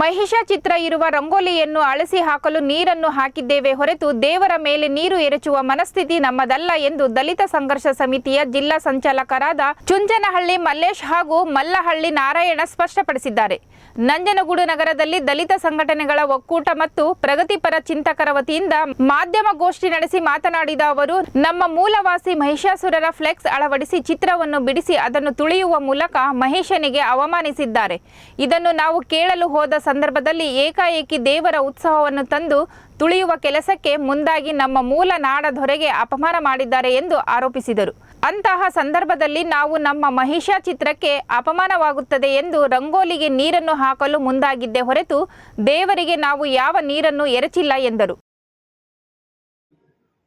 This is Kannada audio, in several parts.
ಮಹಿಷ ಚಿತ್ರ ಇರುವ ರಂಗೋಲಿಯನ್ನು ಅಳಿಸಿ ಹಾಕಲು ನೀರನ್ನು ಹಾಕಿದ್ದೇವೆ ಹೊರತು ದೇವರ ಮೇಲೆ ನೀರು ಎರಚುವ ಮನಸ್ಥಿತಿ ನಮ್ಮದಲ್ಲ ಎಂದು ದಲಿತ ಸಂಘರ್ಷ ಸಮಿತಿಯ ಜಿಲ್ಲಾ ಸಂಚಾಲಕರಾದ ಚುಂಚನಹಳ್ಳಿ ಮಲ್ಲೇಶ್ ಹಾಗೂ ಮಲ್ಲಹಳ್ಳಿ ನಾರಾಯಣ ಸ್ಪಷ್ಟಪಡಿಸಿದ್ದಾರೆ. ನಂಜನಗೂಡು ನಗರದಲ್ಲಿ ದಲಿತ ಸಂಘಟನೆಗಳ ಒಕ್ಕೂಟ ಮತ್ತು ಪ್ರಗತಿಪರ ಚಿಂತಕರ ವತಿಯಿಂದ ಮಾಧ್ಯಮ ಗೋಷ್ಠಿ ನಡೆಸಿ ಮಾತನಾಡಿದ ಅವರು, ನಮ್ಮ ಮೂಲವಾಸಿ ಮಹಿಷಾಸುರರ ಫ್ಲೆಕ್ಸ್ ಅಳವಡಿಸಿ ಚಿತ್ರವನ್ನು ಬಿಡಿಸಿ ಅದನ್ನು ತುಳಿಯುವ ಮೂಲಕ ಮಹೇಶನಿಗೆ ಅವಮಾನಿಸಿದ್ದಾರೆ. ಇದನ್ನು ನಾವು ಕೇಳಲು ಹೋದ ಸಂದರ್ಭದಲ್ಲಿ ಏಕಾಏಕಿ ದೇವರ ಉತ್ಸವವನ್ನು ತಂದು ತುಳಿಯುವ ಕೆಲಸಕ್ಕೆ ಮುಂದಾಗಿ ನಮ್ಮ ಮೂಲ ನಾಡ ದೊರೆಗೆ ಅಪಮಾನ ಮಾಡಿದ್ದಾರೆ ಎಂದು ಆರೋಪಿಸಿದರು. ಅಂತಹ ಸಂದರ್ಭದಲ್ಲಿ ನಾವು ನಮ್ಮ ಮಹಿಷಾ ಚಿತ್ರಕ್ಕೆ ಅಪಮಾನವಾಗುತ್ತದೆ ಎಂದು ರಂಗೋಲಿಗೆ ನೀರನ್ನು ಹಾಕಲು ಮುಂದಾಗಿದ್ದೆ ಹೊರತು ದೇವರಿಗೆ ನಾವು ಯಾವ ನೀರನ್ನು ಎರಚಿಲ್ಲ ಎಂದರು.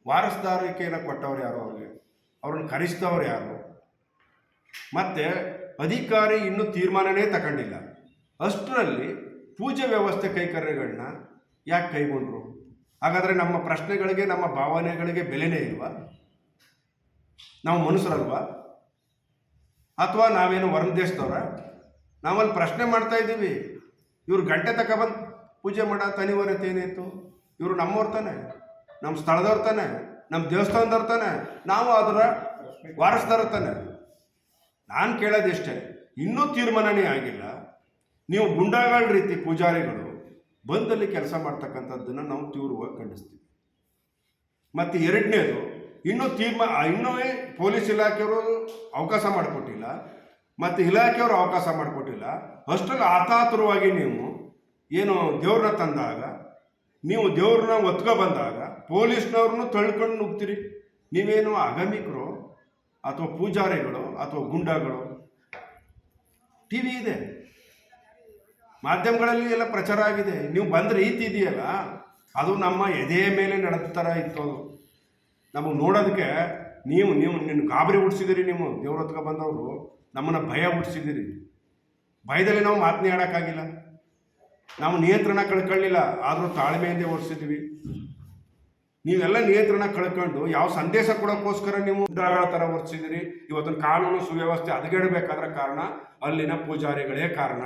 ವಾರಸ್ದಾರಿಕೆಯನ್ನು ಕೊಟ್ಟವ್ರು ಯಾರು ಯಾರು? ಮತ್ತು ಅಧಿಕಾರಿ ಇನ್ನೂ ತೀರ್ಮಾನನೇ ತಗೊಂಡಿಲ್ಲ. ಅಷ್ಟರಲ್ಲಿ ಪೂಜೆ ವ್ಯವಸ್ಥೆ ಕೈಕರ್ಯಗಳನ್ನ ಯಾಕೆ ಕೈಗೊಂಡ್ರು? ಹಾಗಾದರೆ ನಮ್ಮ ಪ್ರಶ್ನೆಗಳಿಗೆ, ನಮ್ಮ ಭಾವನೆಗಳಿಗೆ ಬೆಲೆನೇ ಇಲ್ವಾ? ನಾವು ಮನುಷ್ಯರಲ್ವಾ? ಅಥವಾ ನಾವೇನು ವರ್ಣ ದೇಶದವ್ರ? ನಾವಲ್ಲಿ ಪ್ರಶ್ನೆ ಮಾಡ್ತಾ ಇದ್ದೀವಿ. ಇವ್ರು ಗಂಟೆ ತಗೊಬಂದು ಪೂಜೆ ಮಾಡೋ ಅನಿವಾರ್ಯತೆ ಏನಾಯಿತು? ಇವರು ನಮ್ಮವ್ರು ತಾನೆ ನಮ್ಮ ಸ್ಥಳದವ್ರು ತಾನೆ ನಮ್ಮ ದೇವಸ್ಥಾನದವ್ರು ತಾನೆ, ನಾವು ಅದರ ವಾರಸ್ದಾರ ತಾನೆ. ನಾನು ಕೇಳೋದಿಷ್ಟೇ ಇನ್ನೂ ತೀರ್ಮಾನನೇ ಆಗಿಲ್ಲ. ನೀವು ಗುಂಡಾಗಳ ರೀತಿ ಪೂಜಾರಿಗಳು ಬಂದಲ್ಲಿ ಕೆಲಸ ಮಾಡ್ತಕ್ಕಂಥದ್ದನ್ನು ನಾವು ತೀವ್ರವಾಗಿ ಖಂಡಿಸ್ತೀವಿ. ಮತ್ತು ಎರಡನೇದು, ಇನ್ನೂ ತೀರ್ಮಾನ ಇನ್ನೂ ಪೊಲೀಸ್ ಇಲಾಖೆಯವರು ಅವಕಾಶ ಮಾಡಿಕೊಟ್ಟಿಲ್ಲ. ಮತ್ತು ಇಲಾಖೆಯವರು ಅವಕಾಶ ಮಾಡಿಕೊಟ್ಟಿಲ್ಲ. ಅಷ್ಟರಲ್ಲಿ ಆತಾತುರವಾಗಿ ನೀವು ಏನು ದೇವ್ರನ್ನ ತಂದಾಗ, ನೀವು ದೇವ್ರನ್ನ ಒತ್ಕೊ ಬಂದಾಗ, ಪೊಲೀಸ್ನವ್ರನ್ನೂ ತಳ್ಕೊಂಡು ನುಗ್ತೀರಿ ನೀವೇನು ಅಗಮಿಕರು ಅಥವಾ ಪೂಜಾರಿಗಳು ಅಥವಾ ಗುಂಡಾಗಳು ಟಿ ವಿ ಇದೆ. ಮಾಧ್ಯಮಗಳಲ್ಲಿ ಎಲ್ಲ ಪ್ರಚಾರ ಆಗಿದೆ. ನೀವು ಬಂದ ರೀತಿ ಇದೆಯಲ್ಲ, ಅದು ನಮ್ಮ ಎದೆಯ ಮೇಲೆ ನಡೆದ ಥರ ಇತ್ತು ಅದು. ನಮಗೆ ನೋಡೋದಕ್ಕೆ ನೀವು ನೀವು ನಿನ್ನ ಗಾಬರಿ ಹುಡ್ಸಿದಿರಿ ನೀವು, ದೇವ್ರ ಹತ್ರ ಬಂದವರು, ನಮ್ಮನ್ನು ಭಯ ಹುಡ್ಸಿದಿರಿ. ಭಯದಲ್ಲಿ ನಾವು ಮಾತನ್ನೇ ಆಡೋಕ್ಕಾಗಿಲ್ಲ. ನಾವು ನಿಯಂತ್ರಣ ಕಳ್ಕೊಳ್ಳಿಲ್ಲ, ಆದರೂ ತಾಳ್ಮೆಯಿಂದ ಓಡಿಸಿದ್ವಿ. ನೀವೆಲ್ಲ ನಿಯಂತ್ರಣ ಕಳ್ಕೊಂಡು ಯಾವ ಸಂದೇಶ ಕೊಡೋಕ್ಕೋಸ್ಕರ ನೀವು ಉದ್ದಾರಗಳ ಥರ ಓಡಿಸಿದ್ದೀರಿ ಇವತ್ತಿನ ಕಾನೂನು ಸುವ್ಯವಸ್ಥೆ ಹದಗೆಡಬೇಕಾದ್ರೆ ಕಾರಣ ಅಲ್ಲಿನ ಪೂಜಾರಿಗಳೇ ಕಾರಣ.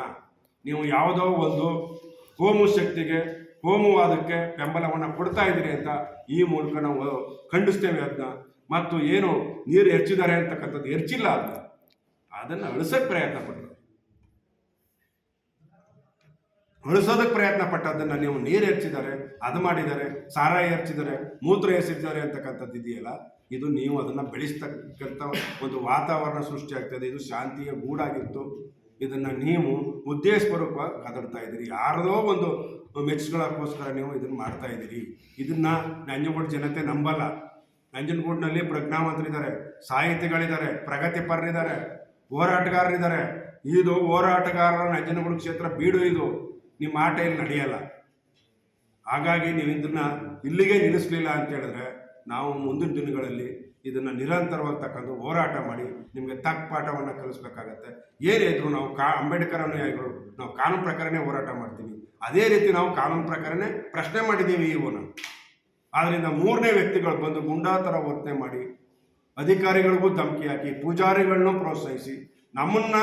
ನೀವು ಯಾವುದೋ ಒಂದು ಹೋಮು ಶಕ್ತಿಗೆ ಹೋಮವಾದಕ್ಕೆ ಬೆಂಬಲವನ್ನು ಕೊಡ್ತಾ ಇದ್ದೀರಿ ಅಂತ ಈ ಮೂಲಕ ನಾವು ಖಂಡಿಸ್ತೇವೆ ಅದನ್ನ ಮತ್ತು ಏನು ನೀರು ಹೆಚ್ಚಿದ್ದಾರೆ ಅಂತಕ್ಕಂಥದ್ದು ಹೆಚ್ಚಿಲ್ಲ ಅದನ್ನ ಅದನ್ನು ಅಳಿಸೋಕ್ಕೆ ಪ್ರಯತ್ನ ಪಟ್ಟರು ಅಳಿಸೋದಕ್ಕೆ ಪ್ರಯತ್ನ ಪಟ್ಟದ್ದನ್ನು ನೀವು ನೀರು ಹೆಚ್ಚಿದ್ದಾರೆ ಅದು ಮಾಡಿದ್ದಾರೆ, ಸಾರಾಯಿ ಹೆಚ್ಚಿದ್ದಾರೆ ಮೂತ್ರ ಎಸಿದ್ದಾರೆ ಅಂತಕ್ಕಂಥದ್ದು ಇದೆಯಲ್ಲ, ಇದು ನೀವು ಅದನ್ನು ಬೆಳೆಸ್ತಕ್ಕಂಥ ಒಂದು ವಾತಾವರಣ ಸೃಷ್ಟಿಯಾಗ್ತದೆ ಇದು ಶಾಂತಿಯ ಗೂಡಾಗಿತ್ತು. ಇದನ್ನು ನೀವು ಉದ್ದೇಶಪೂರ್ವಕವಾಗಿ ಕದಡ್ತಾ ಇದ್ದೀರಿ. ಯಾರದೋ ಒಂದು ಮೆಚ್ಚುಗಳಕ್ಕೋಸ್ಕರ ನೀವು ಇದನ್ನು ಮಾಡ್ತಾ ಇದ್ದೀರಿ. ಇದನ್ನು ನಂಜನಗೂಡು ಜನತೆ ನಂಬಲ್ಲ. ನಂಜನಗೂಡಿನಲ್ಲಿ ಪ್ರಜ್ಞಾವಂತರಿದ್ದಾರೆ, ಸಾಹಿತಿಗಳಿದ್ದಾರೆ, ಪ್ರಗತಿಪರರಿದ್ದಾರೆ, ಹೋರಾಟಗಾರರಿದ್ದಾರೆ. ಇದು ಹೋರಾಟಗಾರರ ನಂಜನಗೂಡು ಕ್ಷೇತ್ರ ಬೀಡು ಇದು. ನಿಮ್ಮ ಆಟ ಇಲ್ಲಿ ನಡೆಯಲ್ಲ. ಹಾಗಾಗಿ ನೀವು ಇದನ್ನ ಇಲ್ಲಿಗೆ ನಿಲ್ಲಿಸಲಿಲ್ಲ ಅಂತ ಹೇಳಿದ್ರೆ ನಾವು ಮುಂದಿನ ದಿನಗಳಲ್ಲಿ ಇದನ್ನು ನಿರಂತರವಾಗಿ ತಕ್ಕಂಡು ಹೋರಾಟ ಮಾಡಿ ನಿಮಗೆ ತಕ್ಕ ಪಾಠವನ್ನು ಕಲಿಸ್ಬೇಕಾಗತ್ತೆ. ಏನೇ ಇದ್ರು ನಾವು ಕಾ, ಅಂಬೇಡ್ಕರ್ ಅನುಯಾಯಿಗಳು ನಾವು ಕಾನೂನು ಪ್ರಕಾರನೇ ಹೋರಾಟ ಮಾಡ್ತೀವಿ. ಅದೇ ರೀತಿ ನಾವು ಕಾನೂನು ಪ್ರಕಾರನೇ ಪ್ರಶ್ನೆ ಮಾಡಿದ್ದೀವಿ ಇವನ ಆದ್ದರಿಂದ ಮೂರನೇ ವ್ಯಕ್ತಿಗಳು ಬಂದು ಗುಂಡಾ ಥರ ವರ್ತನೆ ಮಾಡಿ ಅಧಿಕಾರಿಗಳಿಗೂ ಧಮಕಿ ಹಾಕಿ ಪೂಜಾರಿಗಳನ್ನೂ ಪ್ರೋತ್ಸಾಹಿಸಿ, ನಮ್ಮನ್ನ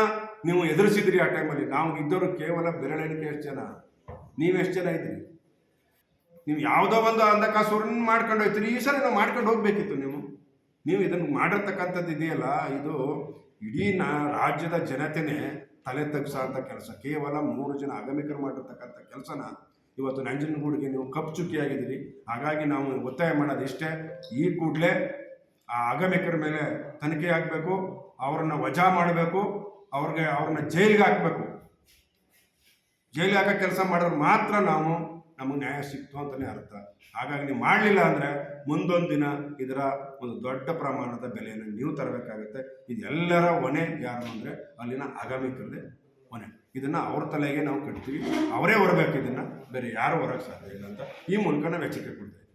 ನೀವು ಎದುರಿಸಿದ್ರಿ ಆ ಟೈಮಲ್ಲಿ, ನಾವು ಇದ್ದವರು ಕೇವಲ ಬೆರಳೆಣಿಕೆ ಎಷ್ಟು ಜನ? ನೀವೆಷ್ಟು ಜನ ಇದ್ದೀರಿ? ನೀವು ಯಾವುದೋ ಒಂದು ಅಂಧಕಾಸುರನ್ನ ಮಾಡ್ಕೊಂಡು ಹೋಗ್ತೀರಿ ಈ ಸರಿ ನಾವು ಮಾಡ್ಕೊಂಡು ಹೋಗ್ಬೇಕಿತ್ತು ನೀವು. ನೀವು ಇದನ್ನು ಮಾಡಿರ್ತಕ್ಕಂಥದ್ದು ಇದೆಯಲ್ಲ, ಇದು ಇಡೀ ನಾ ರಾಜ್ಯದ ಜನತೆನೇ ತಲೆ ತಗ್ಸೋ ಅಂತ ಕೆಲಸ. ಕೇವಲ ಮೂರು ಜನ ಆಗಮಿಕರು ಮಾಡಿರ್ತಕ್ಕಂಥ ಕೆಲಸನ ಇವತ್ತು ನಂಜನಗೂಡಿಗೆ ನೀವು ಕಪ್ಪು ಚುಕ್ಕಿಯಾಗಿದ್ದೀರಿ. ಹಾಗಾಗಿ ನಾವು ಒತ್ತಾಯ ಮಾಡೋದು ಇಷ್ಟೇ. ಈ ಕೂಡಲೇ ಆ ಆಗಮಿಕರ ಮೇಲೆ ತನಿಖೆ ಆಗಬೇಕು, ಅವರನ್ನ ವಜಾ ಮಾಡಬೇಕು, ಅವ್ರಿಗೆ ಅವ್ರನ್ನ ಜೈಲಿಗೆ ಹಾಕಬೇಕು. ಜೈಲಿಗೆ ಹಾಕೋ ಕೆಲಸ ಮಾಡಿದ್ರೆ ಮಾತ್ರ ನಾವು ನಮಗೆ ನ್ಯಾಯ ಸಿಕ್ತು ಅಂತಲೇ ಅರ್ಥ. ಹಾಗಾಗಿ ನೀವು ಮಾಡಲಿಲ್ಲ ಅಂದರೆ ಮುಂದೊಂದು ದಿನ ಇದರ ಒಂದು ದೊಡ್ಡ ಪ್ರಮಾಣದ ಬೆಲೆಯನ್ನು ನೀವು ತರಬೇಕಾಗುತ್ತೆ. ಇದೆಲ್ಲರ ಹೊಣೆ ಯಾರು ಅಂದರೆ ಅಲ್ಲಿನ ಆಗಮಿಕರದೇ ಹೊಣೆ. ಇದನ್ನು ಅವ್ರ ತಲೆಗೆ ನಾವು ಕಟ್ತೀವಿ. ಅವರೇ ಹೊರಬೇಕು ಇದನ್ನು. ಬೇರೆ ಯಾರು ಹೊರಗೆ ಸಾಧ್ಯ ಇಲ್ಲ ಅಂತ ಈ ಮೂಲಕ ನಾವು ಎಚ್ಚರಿಕೆ ಕೊಡ್ತೇವೆ.